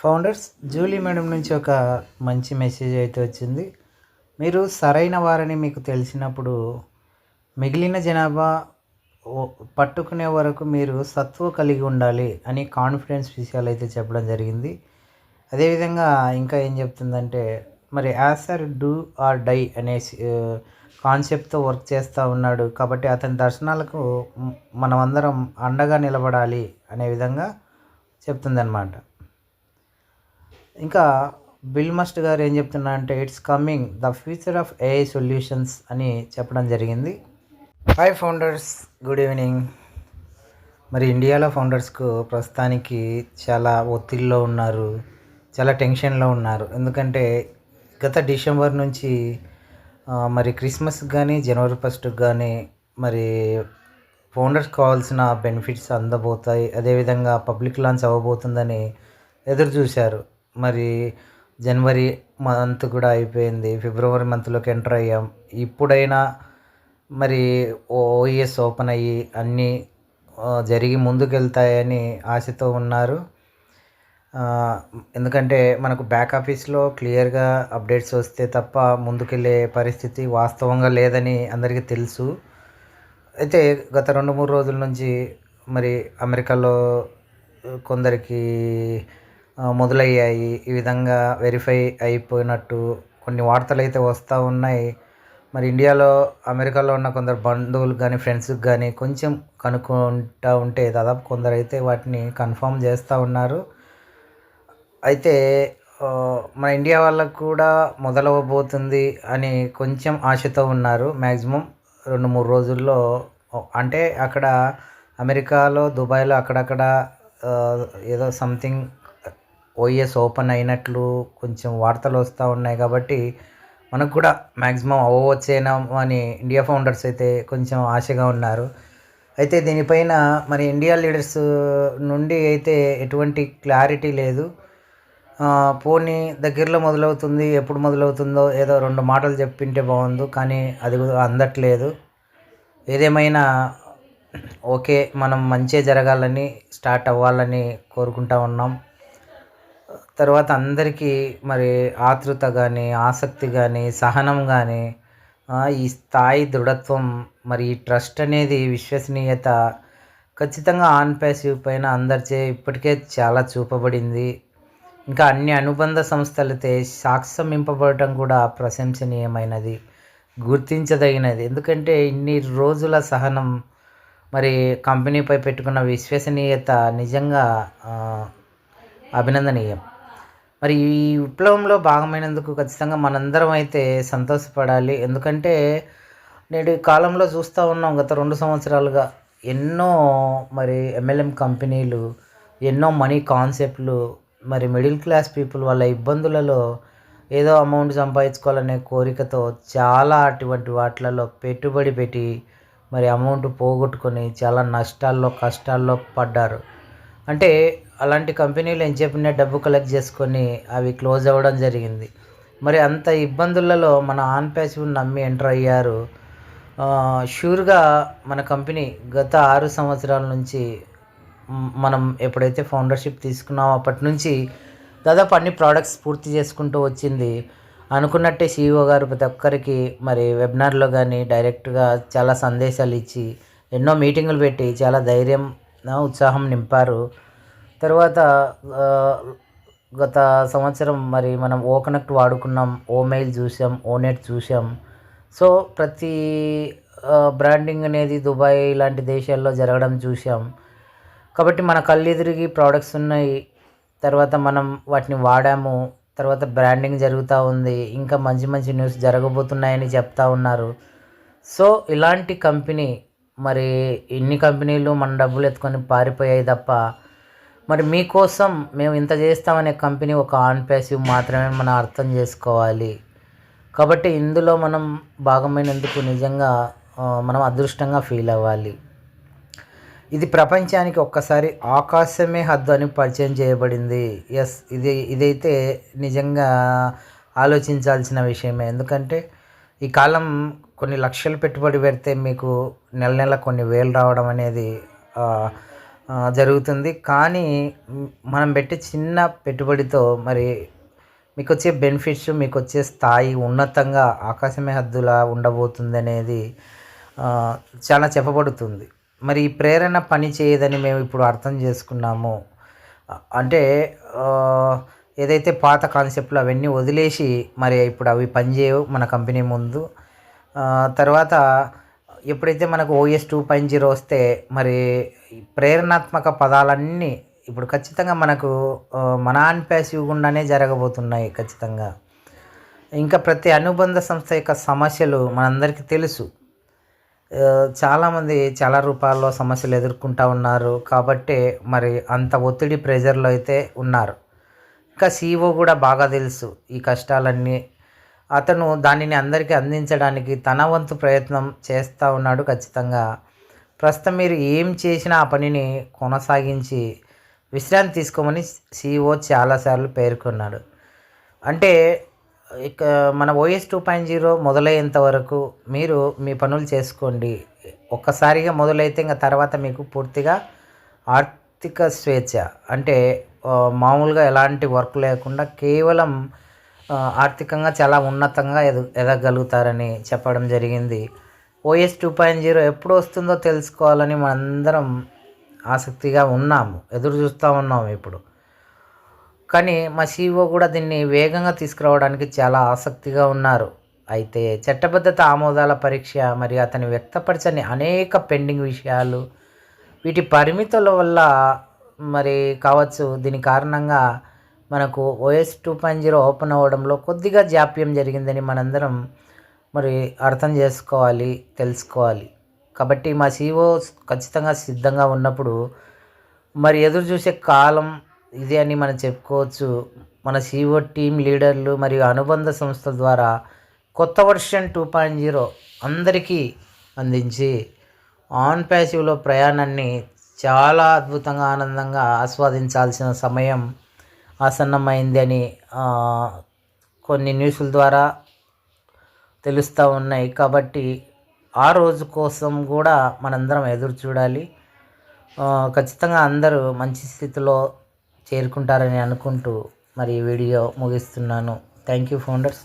Founders Julie madam నుంచి ఒక మంచి మెసేజ్ అయితే వచ్చింది. మీరు సరైన వారని మీకు తెలిసినప్పుడు మిగిలిన జనాభా పట్టుకునే వరకు మీరు సత్వ కలిగి ఉండాలి అని కాన్ఫిడెన్స్ విషయాలు అయితే చెప్పడం జరిగింది. అదేవిధంగా ఇంకా ఏం చెప్తుందంటే మరి యాసర్ డూ ఆర్ డై అనే కాన్సెప్ట్తో వర్క్ చేస్తూ ఉన్నాడు కాబట్టి అతని దర్శనాలకు మనమందరం అండగా నిలబడాలి అనే విధంగా చెప్తుందన్నమాట. ఇంకా బిల్ మస్ట్ గారు ఏం చెప్తున్నా అంటే it's coming the future of AI solutions అని చెప్పడం జరిగింది. హాయ్ ఫౌండర్స్ గుడ్ ఈవినింగ్ మరి ఇండియాలో ఫౌండర్స్కు ప్రస్తుతానికి చాలా ఒత్తిడిలో ఉన్నారు చాలా టెన్షన్లో ఉన్నారు. ఎందుకంటే గత డిసెంబర్ నుంచి మరి క్రిస్మస్కి కానీ జనవరి ఫస్ట్కి కానీ మరి ఫౌండర్స్ కావాల్సిన బెనిఫిట్స్ అందబోతాయి. అదేవిధంగా పబ్లిక్ లాంచ్ అవ్వబోతుందని ఎదురు చూశారు మరి జనవరి మంత్ కూడా అయిపోయింది. ఫిబ్రవరి మంత్లోకి ఎంటర్ అయ్యాం. ఇప్పుడైనా మరి ఓఎస్ ఓపెన్ అయ్యి అన్నీ జరిగి ముందుకెళ్తాయని ఆశతో ఉన్నారు. ఎందుకంటే మనకు బ్యాక్ ఆఫీస్లో క్లియర్గా అప్డేట్స్ వస్తే తప్ప ముందుకెళ్ళే పరిస్థితి వాస్తవంగా లేదని అందరికీ తెలుసు. అయితే గత రెండు మూడు రోజుల నుంచి మరి అమెరికాలో కొందరికి మొదలయ్యాయి. ఈ విధంగా వెరిఫై అయిపోయినట్టు కొన్ని వార్తలు అయితే వస్తూ ఉన్నాయి. మరి ఇండియాలో అమెరికాలో ఉన్న కొందరు బంధువులు కానీ ఫ్రెండ్స్కి కానీ కొంచెం కనుక్కుంటూ ఉంటే దాదాపు కొందరు అయితే వాటిని కన్ఫర్మ్ చేస్తూ ఉన్నారు. అయితే మన ఇండియా వాళ్ళకు కూడా మొదలవబోతుంది అని కొంచెం ఆశతో ఉన్నారు. మ్యాక్సిమం రెండు మూడు రోజుల్లో అంటే అక్కడ అమెరికాలో దుబాయ్లో అక్కడక్కడ ఏదో సంథింగ్ ఓఎస్ ఓపెన్ అయినట్లు కొంచెం వార్తలు వస్తూ ఉన్నాయి కాబట్టి మనకు కూడా మ్యాక్సిమం అవ్వచ్చేనా అని ఇండియా ఫౌండర్స్ అయితే కొంచెం ఆశగా ఉన్నారు. అయితే దీనిపైన మరి ఇండియా లీడర్స్ నుండి అయితే ఎటువంటి క్లారిటీ లేదు. పోనీ దగ్గరలో మొదలవుతుంది ఎప్పుడు మొదలవుతుందో ఏదో రెండు మాటలు చెప్పింటే బాగుంది కానీ అది అందట్లేదు. ఏదేమైనా ఓకే మనం మంచిగా జరగాలని స్టార్ట్ అవ్వాలని కోరుకుంటా ఉన్నాం. తర్వాత అందరికీ మరి ఆతృత కానీ ఆసక్తి కానీ సహనం కానీ ఈ స్థాయి దృఢత్వం మరి ఈ ట్రస్ట్ అనేది విశ్వసనీయత ఖచ్చితంగా ఆన్ ప్యాసివ్ పైన అందరిచే ఇప్పటికే చాలా చూపబడింది. ఇంకా అన్ని అనుబంధ సంస్థలతో సాక్ష్యమింపబడటం కూడా ప్రశంసనీయమైనది గుర్తించదగినది. ఎందుకంటే ఇన్ని రోజుల సహనం మరి కంపెనీపై పెట్టుకున్న విశ్వసనీయత నిజంగా అభినందనీయం. మరి ఈ విప్లవంలో భాగమైనందుకు ఖచ్చితంగా మనందరం అయితే సంతోషపడాలి. ఎందుకంటే నేటి కాలంలో చూస్తూ ఉన్నాం గత రెండు సంవత్సరాలుగా ఎన్నో మరి ఎంఎల్ఎం కంపెనీలు ఎన్నో మనీ కాన్సెప్ట్లు మరి మిడిల్ క్లాస్ పీపుల్ వాళ్ళ ఇబ్బందులలో ఏదో అమౌంట్ సంపాదించుకోవాలనే కోరికతో చాలా అటువంటి వాటిలలో పెట్టుబడి పెట్టి మరి అమౌంట్ పోగొట్టుకొని చాలా నష్టాల్లో కష్టాల్లో పడ్డారు. అంటే అలాంటి కంపెనీలు ఏం చెప్పినా డబ్బు కలెక్ట్ చేసుకొని అవి క్లోజ్ అవ్వడం జరిగింది. మరి అంత ఇబ్బందులలో మన ఆన్ ప్యాసివ్ని నమ్మి ఎంటర్ అయ్యారు. షూర్గా మన కంపెనీ గత ఆరు సంవత్సరాల నుంచి మనం ఎప్పుడైతే ఫౌండర్షిప్ తీసుకున్నామో అప్పటి నుంచి దాదాపు అన్ని ప్రోడక్ట్స్ పూర్తి చేసుకుంటూ వచ్చింది. అనుకున్నట్టే సీఈఓ గారు ప్రతి ఒక్కరికి మరి వెబినార్లో కానీ డైరెక్ట్గా చాలా సందేశాలు ఇచ్చి ఎన్నో మీటింగులు పెట్టి చాలా ధైర్యం ఉత్సాహం నింపారు. తర్వాత గత సంవత్సరం మరి మనం ఓ కనెక్ట్ వాడుకున్నాం ఓ మెయిల్ చూసాం ఓ నెట్ చూసాం. సో ప్రతి బ్రాండింగ్ అనేది దుబాయ్ లాంటి దేశాల్లో జరగడం చూసాం. కాబట్టి మన కళ్ళెదురిగి ప్రోడక్ట్స్ ఉన్నాయి. తర్వాత మనం వాటిని వాడాము. తర్వాత బ్రాండింగ్ జరుగుతూ ఉంది. ఇంకా మంచి మంచి న్యూస్ జరగబోతున్నాయని చెప్తా ఉన్నారు. సో ఇలాంటి కంపెనీ మరి ఇన్ని కంపెనీలు మన డబ్బులు ఎత్తుకొని పారిపోయాయి తప్ప మరి మీకోసం మేము ఇంత చేస్తామనే కంపెనీ ఒక ఆన్ ప్యాసివ్ మాత్రమే మనం అర్థం చేసుకోవాలి. కాబట్టి ఇందులో మనం భాగమైనందుకు నిజంగా మనం అదృష్టంగా ఫీల్ అవ్వాలి. ఇది ప్రపంచానికి ఒక్కసారి ఆకాశమే హద్దు అని పరిచయం చేయబడింది. ఎస్ ఇది ఇదైతే నిజంగా ఆలోచించాల్సిన విషయమే. ఎందుకంటే ఈ కాలం కొన్ని లక్షలు పెట్టుబడి పెడితే మీకు నెల నెల కొన్ని వేలు రావడం అనేది జరుగుతుంది. కానీ మనం పెట్టే చిన్న పెట్టుబడితో మరి మీకు వచ్చే బెనిఫిట్స్ మీకు వచ్చే స్థాయి ఉన్నతంగా ఆకాశమే హద్దులా ఉండబోతుంది అనేది చాలా చెప్పబడుతుంది. మరి ఈ ప్రేరణ పని చేయదని మేము ఇప్పుడు అర్థం చేసుకున్నాము. అంటే ఏదైతే పాత కాన్సెప్ట్లు అవన్నీ వదిలేసి మరి ఇప్పుడు అవి పనిచేయవు మన కంపెనీ ముందు. తర్వాత ఎప్పుడైతే మనకు ఓఎస్ టూ పాయింట్ జీరో వస్తే మరి ప్రేరణాత్మక పదాలన్నీ ఇప్పుడు ఖచ్చితంగా మనకు మన ఆన్ ప్యాసివ్ గుండానే జరగబోతున్నాయి ఖచ్చితంగా. ఇంకా ప్రతి అనుబంధ సంస్థ యొక్క సమస్యలు మనందరికీ తెలుసు. చాలామంది చాలా రూపాల్లో సమస్యలు ఎదుర్కొంటూ ఉన్నారు. కాబట్టి మరి అంత ఒత్తిడి ప్రెజర్లో అయితే ఉన్నారు. ఇంకా సీఓ కూడా బాగా తెలుసు ఈ కష్టాలన్నీ. అతను దానిని అందరికీ అందించడానికి తన వంతు ప్రయత్నం చేస్తూ ఉన్నాడు ఖచ్చితంగా. ప్రస్తుతం మీరు ఏం చేసినా ఆ పనిని కొనసాగించి విశ్రాంతి తీసుకోమని సీఓ చాలాసార్లు పేర్కొన్నాడు. అంటే ఇక మన ఓఎస్ టూ పాయింట్ జీరో మొదలయ్యేంత వరకు మీరు మీ పనులు చేసుకోండి. ఒక్కసారిగా మొదలైతే ఇంకా తర్వాత మీకు పూర్తిగా ఆర్థిక స్వేచ్ఛ అంటే మామూలుగా ఎలాంటి వర్క్ లేకుండా కేవలం ఆర్థికంగా చాలా ఉన్నతంగా ఎదు ఎదగలుగుతారని చెప్పడం జరిగింది. ఓఎస్ టూ పాయింట్ జీరో ఎప్పుడు వస్తుందో తెలుసుకోవాలని మనందరం ఆసక్తిగా ఉన్నాము ఎదురు చూస్తూ ఉన్నాము ఇప్పుడు. కానీ మా సీఈఓ కూడా దీన్ని వేగంగా తీసుకురావడానికి చాలా ఆసక్తిగా ఉన్నారు. అయితే చట్టబద్ధత ఆమోదాల పరీక్ష మరియు అతని వ్యక్తపరచని అనేక పెండింగ్ విషయాలు వీటి పరిమితుల వల్ల మరి కావచ్చు. దీని కారణంగా మనకు OS two point zero open అవ్వడంలో కొద్దిగా జాప్యం జరిగిందని మనందరం మరి అర్థం చేసుకోవాలి తెలుసుకోవాలి. కాబట్టి మా సీఓ ఖచ్చితంగా సిద్ధంగా ఉన్నప్పుడు మరి ఎదురు చూసే కాలం ఇదే అని మనం చెప్పుకోవచ్చు. మన సీఓ టీం లీడర్లు మరియు అనుబంధ సంస్థల ద్వారా కొత్త వర్షన్ టూ పాయింట్ జీరో అందరికీ అందించి ఆన్ ప్యాసివ్లో ప్రయాణాన్ని చాలా అద్భుతంగా ఆనందంగా ఆస్వాదించాల్సిన సమయం ఆసన్నమైంది అని కొన్ని న్యూస్ల ద్వారా తెలుస్తూ ఉన్నాయి. కాబట్టి ఆ రోజు కోసం కూడా మనందరం ఎదురు చూడాలి. ఖచ్చితంగా అందరూ మంచి స్థితిలో చేరుకుంటారని అనుకుంటూ మరి ఈ వీడియో ముగిస్తున్నాను. Thank you founders.